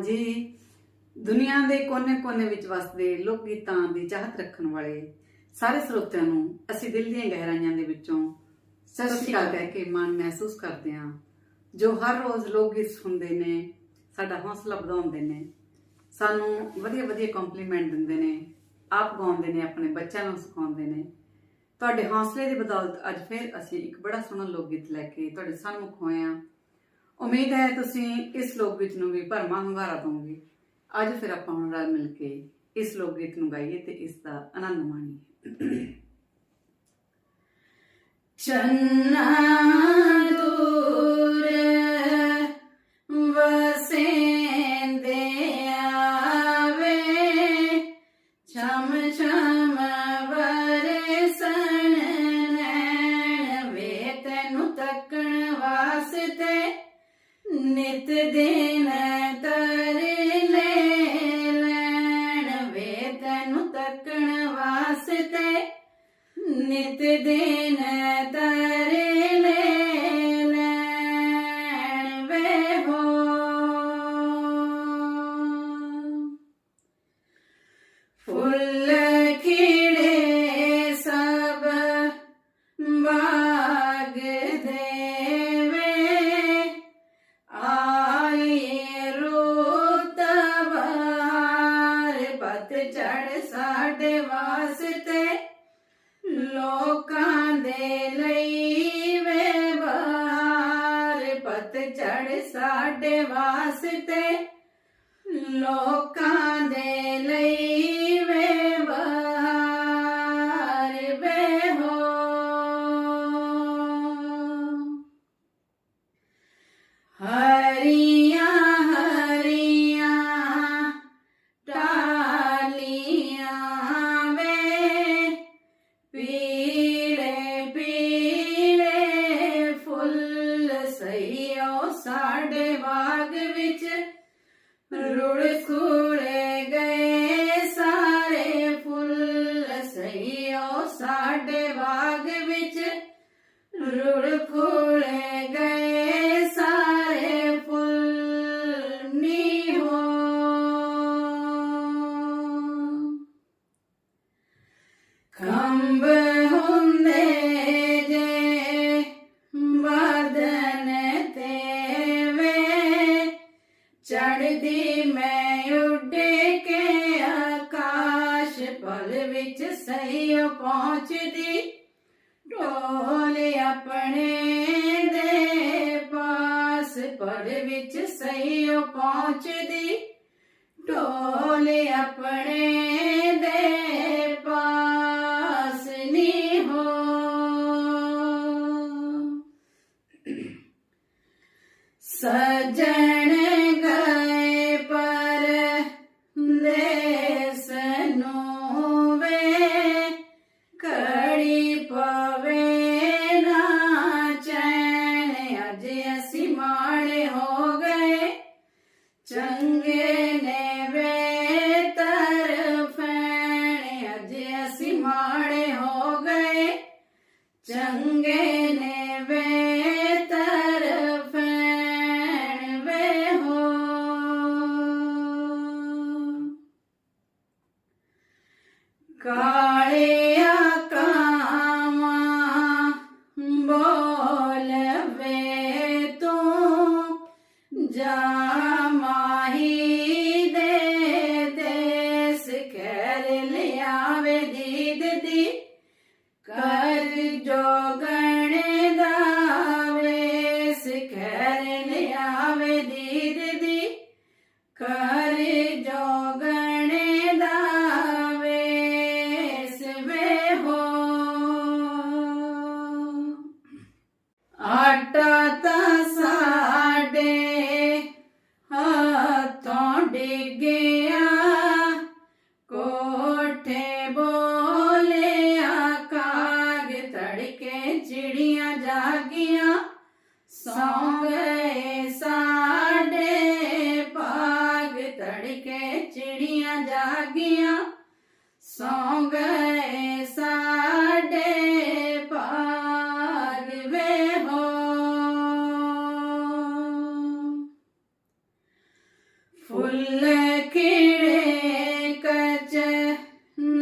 ਹਾਂਜੀ। ਦੁਨੀਆ ਦੇ ਕੋਨੇ-ਕੋਨੇ ਵਿੱਚ ਵਸਦੇ ਲੋਕ ਗੀਤਾਂ ਦੀ ਚਾਹਤ ਰੱਖਣ ਵਾਲੇ ਸਾਰੇ ਸਰੋਤਿਆਂ ਨੂੰ ਅਸੀਂ ਦਿਲ ਦੀਆਂ ਗਹਿਰਾਈਆਂ ਦੇ ਵਿੱਚੋਂ ਸਤਿ ਸ਼੍ਰੀ ਅਕਾਲ ਕਹਿ ਕੇ ਮਾਣ ਮਹਿਸੂਸ ਕਰਦੇ ਹਾਂ। ਜੋ ਹਰ ਰੋਜ਼ ਲੋਕ ਗੀਤ ਸੁਣਦੇ ਨੇ, ਸਾਡਾ ਹੌਸਲਾ ਵਧਾਉਂਦੇ ਨੇ, ਸਾਨੂੰ ਵਧੀਆ ਵਧੀਆ ਕੰਪਲੀਮੈਂਟ ਦਿੰਦੇ ਨੇ, ਆਪ ਗਾਉਂਦੇ ਨੇ, ਆਪਣੇ ਬੱਚਿਆਂ ਨੂੰ ਸਿਖਾਉਂਦੇ ਨੇ। ਤੁਹਾਡੇ ਹੌਸਲੇ ਦੀ ਬਦੌਲਤ ਅੱਜ ਫਿਰ ਅਸੀਂ ਇੱਕ ਬੜਾ ਸੋਹਣਾ ਲੋਕ ਗੀਤ ਲੈ ਕੇ ਤੁਹਾਡੇ ਸਾਹਮਣੇ ਹੋਏ ਹਾਂ। ਉਮੀਦ ਹੈ ਤੁਸੀਂ ਇਸ ਲੋਕ ਗੀਤ ਨੂੰ ਵੀ ਭਰਮਾ ਹੁੰਗਾਰਾ ਦਿਓਗੇ ਅੱਜ ਫਿਰ ਆਪਾਂ ਹੁਣ ਰਲ ਮਿਲ ਕੇ ਇਸ ਲੋਕ ਗੀਤ ਨੂੰ ਗਾਈਏ ਤੇ ਇਸ ਦਾ ਆਨੰਦ ਮਾਣੀਏ। ਚੰਨਾ ਦੂਰ ਵਸੇਂਦੇ ਆਵੇ ਛਮ ਛਮ ਵਰਸਣ ਨੈਣ ਵੇ ਤੈਨੂੰ ਤੱਕਣ ਵਾਸਤੇ ਨਿਤ ਦਿਨ ਤਰ ਲੈ ਲੈਣ ਵੇ ਤੈਨੂੰ ਤੱਕਣ ਵਾਸਤੇ। ਨਿਤ ਦਿਨ ਤਰ ਲੋਕਾਂ ਦੇ ਲਈ ਵੇ ਬਹਾਰ ਪਤ ਚੜ ਸਾਡੇ ਵਾਸਤੇ। ਲੋਕਾਂ ਦੇ ਲਈ ਪਹੁੰਚਦੀ। ਢੋਲ ਆਪਣੇ ਦੇ ਪਾਸ ਪਲ ਵਿੱਚ ਸਹੀ ਪਹੁੰਚਦੀ। ਢੋਲ ਆਪਣੇ ਦੇ ਪਾਸ ਨੀ ਹੋ। ਸਜਣ ਚੰਗੇ ਨੇ ਵੇ ਤਰਫੈਣ ਅੱਜ ਅਸੀਂ ਮਾੜੇ ਹੋ ਗਏ ਚੰਗੇ ਨੇ ਵੇ ਤਰਫੈਣ ਵੇ ਹੋ ਕਾਲਿਆ ਕਾਵਾਂ ਬੋਲਵੇ ਤੂੰ ਜਾ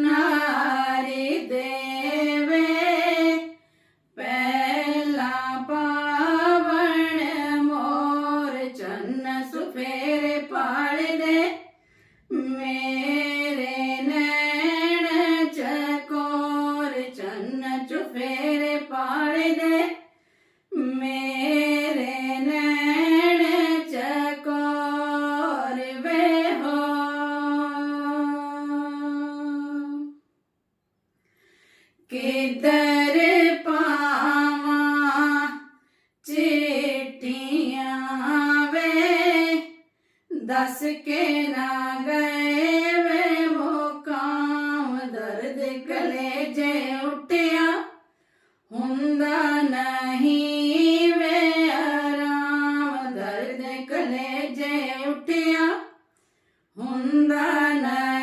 നാരിദേ ਦੱਸ ਕੇ ਨਾ ਗਏ ਵੇ ਮੋਕਾਮ, ਦਰਦ ਕਲੇਜੇ ਉੱਟਿਆ। ਹੁੰਦਾ ਨਹੀਂ ਵੇ ਆਰਾਮ, ਦਰਦ ਕਲੇਜੇ ਉੱਠਿਆ ਹੁੰਦਾ ਨਹੀਂ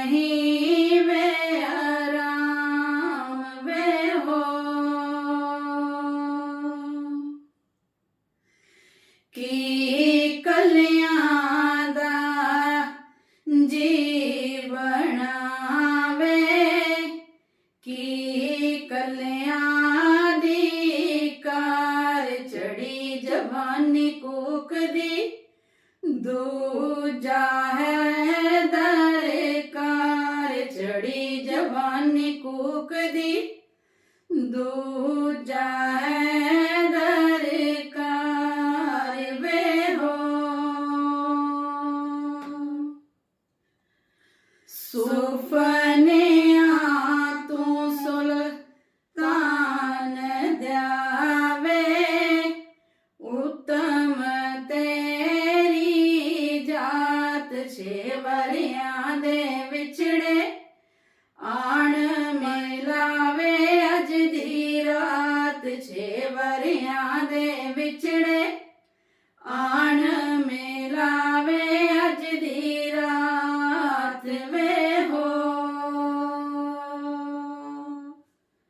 ਜਵਾਨੀ ਕੂਕਦੀ ਦੂਜਾ ਹੈ ਦਰਕਾਰ ਚੜੀ ਜਵਾਨੀ ਕੂਕਦੀ ਦੂਜਾ ਹੈ ਦਰਕਾਰ ਦੀ ਰਾਤ